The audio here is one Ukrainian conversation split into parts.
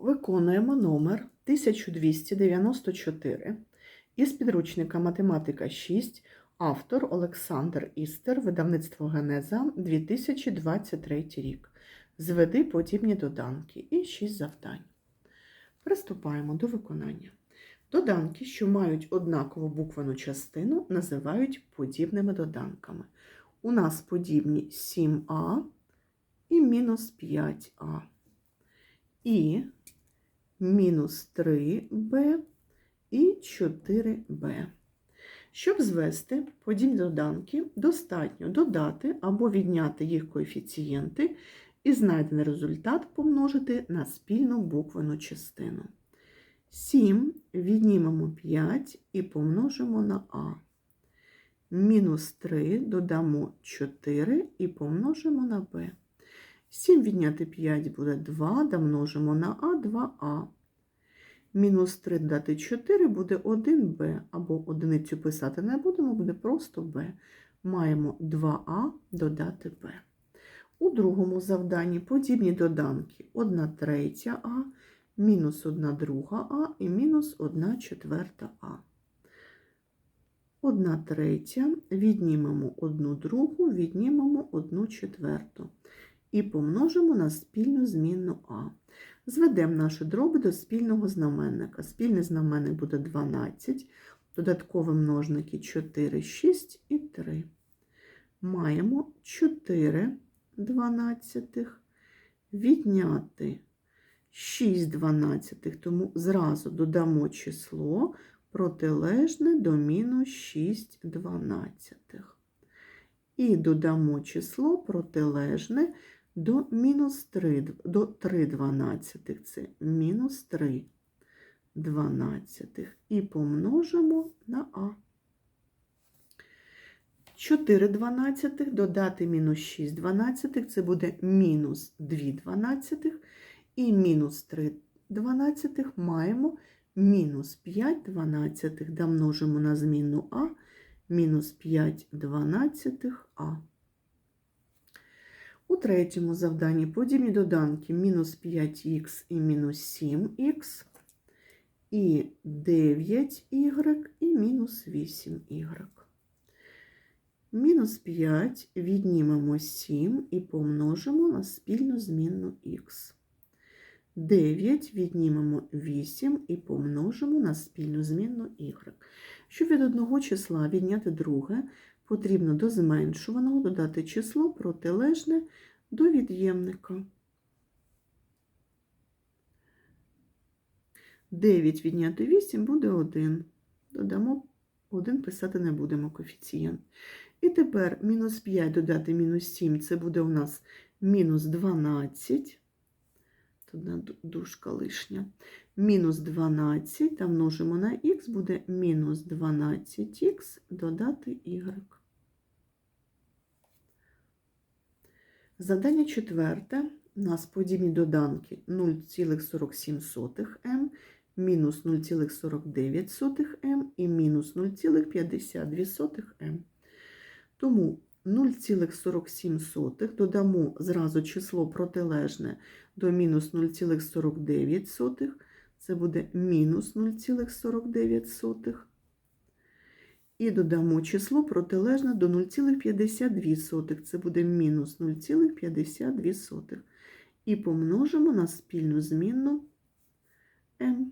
Виконуємо номер 1294 із підручника Математика 6, автор Олександр Істер, видавництво Генеза 2023 рік. Зведи подібні доданки і 6 завдань. Приступаємо до виконання. Доданки, що мають однакову буквену частину, називають подібними доданками. У нас подібні 7а і мінус 5а. І мінус 3b і 4b. Щоб звести подібні доданки, достатньо додати або відняти їх коефіцієнти і знайдений результат помножити на спільну буквену частину. 7 віднімемо 5 і помножимо на а. Мінус 3 додамо 4 і помножимо на b. 7 відняти 5 буде 2, домножимо на А 2А. Мінус 3 додати 4 буде 1Б, або одиницю писати не будемо, буде просто Б. Маємо 2А додати Б. У другому завданні подібні доданки 1 третя А, мінус 1 друга А і мінус 1 четверта А. 1 третя, віднімемо 1 другу, віднімемо 1 четверту і помножимо на спільну змінну А. Зведемо наші дроби до спільного знаменника. Спільний знаменник буде 12, додаткові множники 4, 6 і 3. Маємо 4 дванадцятих, відняти 6 дванадцятих, тому зразу додамо число протилежне до мінус 6 дванадцятих. І додамо число протилежне до мінус 3, до 3 дванадцятих, це мінус 3 дванадцятих. І помножимо на А. 4 дванадцятих додати мінус 6 дванадцятих, це буде мінус 2 дванадцятих. І мінус 3 дванадцятих маємо мінус 5 дванадцятих, домножимо на змінну А, мінус 5 дванадцятих А. У третьому завданні подібні доданки мінус 5х і мінус 7х, і 9y і мінус 8y. Мінус 5 віднімемо 7 і помножимо на спільну змінну х. 9 віднімемо 8 і помножимо на спільну змінну y. Щоб від одного числа відняти друге, потрібно до зменшуваного додати число протилежне до від'ємника. 9 відняти 8 буде 1. Додамо 1 писати не будемо коефіцієнт. І тепер мінус 5 додати мінус 7 це буде у нас мінус 12. Тут одна дужка лишня. Мінус 12 та множимо на х, буде мінус 12х додати y. Завдання четверте. У нас подібні доданки 0,47 м, мінус 0,49 м і мінус 0,52 м. Тому 0,47 додамо зразу число протилежне до мінус 0,49, це буде мінус 0,49. І додамо число протилежне до 0,52, це буде мінус 0,52. І помножимо на спільну змінну m.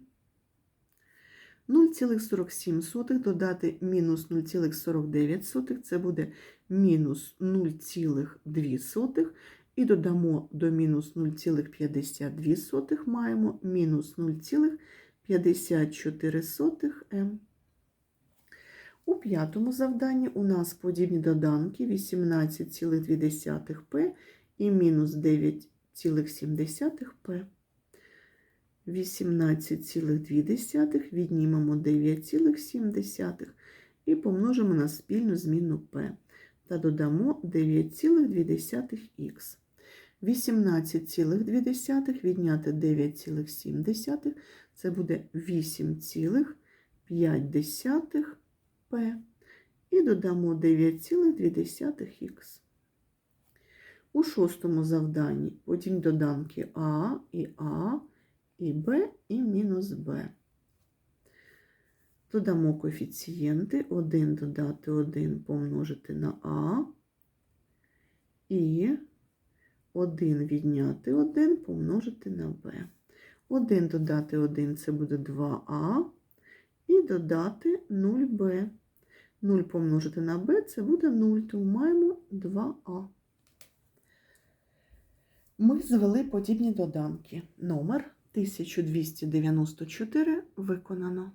0,47 додати мінус 0,49, це буде мінус 0,2. І додамо до мінус 0,52 маємо мінус 0,54 м. У п'ятому завданні у нас подібні доданки 18,2 п і мінус 9,7 п. 18,2 віднімемо 9,7 і помножимо на спільну змінну p та додамо 9,2х. 18,2 відняти 9,7 це буде 8,5 p і додамо 9,2х. У шостому завданні потім доданки А і А і b, і мінус b. Додамо коефіцієнти 1 додати 1 помножити на а і 1 відняти 1 помножити на b. 1 додати 1 це буде 2а і додати 0b. 0 помножити на b це буде 0, тому маємо 2а. Ми звели подібні доданки. Номер 1294 виконано.